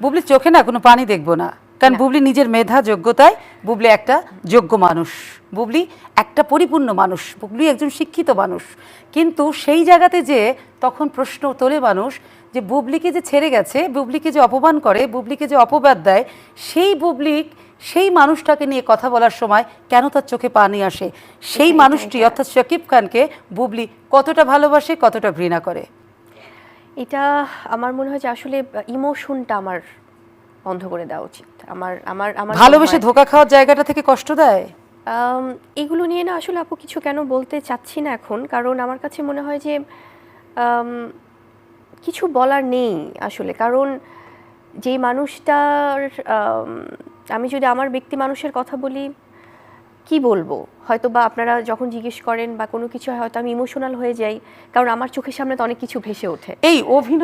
বুবলি চোখে না কোনো পানি দেখব না। কারণ বুবলি নিজের মেধা যোগ্যতায় বুবলি একটা যোগ্য মানুষ। বুবলি একটা পরিপূর্ণ মানুষ। বুবলি একজন শিক্ষিত মানুষ। কিন্তু সেই জায়গাতে যে তখন প্রশ্ন তোলে মানুষ যে বুবলিকে যে ছেড়ে গেছে বুবলিকে যে অপমান করে বুবলিকে যে অপবাদ দেয় সেই বুবলিক সেই মানুষটাকে নিয়ে কথা বলার সময় কেন তার চোখে পানি আসে? সেই মানুষটি অর্থাৎ শাকিব খানকে বুবলি কতটা ভালোবাসে কতটা ঘৃণা করে। এটা আমার মনে হয় যে আসলে ইমোশনটা আমার বন্ধ করে দেওয়া উচিত। আমার আমার আমার ভালোবেসে ধোকা খাওয়ার জায়গাটা থেকে কষ্ট দেয়? এগুলো নিয়ে না আসলে আপু কিছু কেন বলতে চাচ্ছি না এখন কারণ আমার কাছে মনে হয় যে কিছু বলার নেই আসলে। কারণ যেই মানুষটার আমি যদি আমার ব্যক্তি মানুষের কথা বলি বলব? হয়তো বা আপনারা যখন জিজ্ঞেস করেন বা কোনো কিছু হয়তো আমি ইমোশনাল হয়ে যাই, কারণ আমার চোখের সামনে তো অনেক কিছু ভেসে ওঠে। এই অভিনয়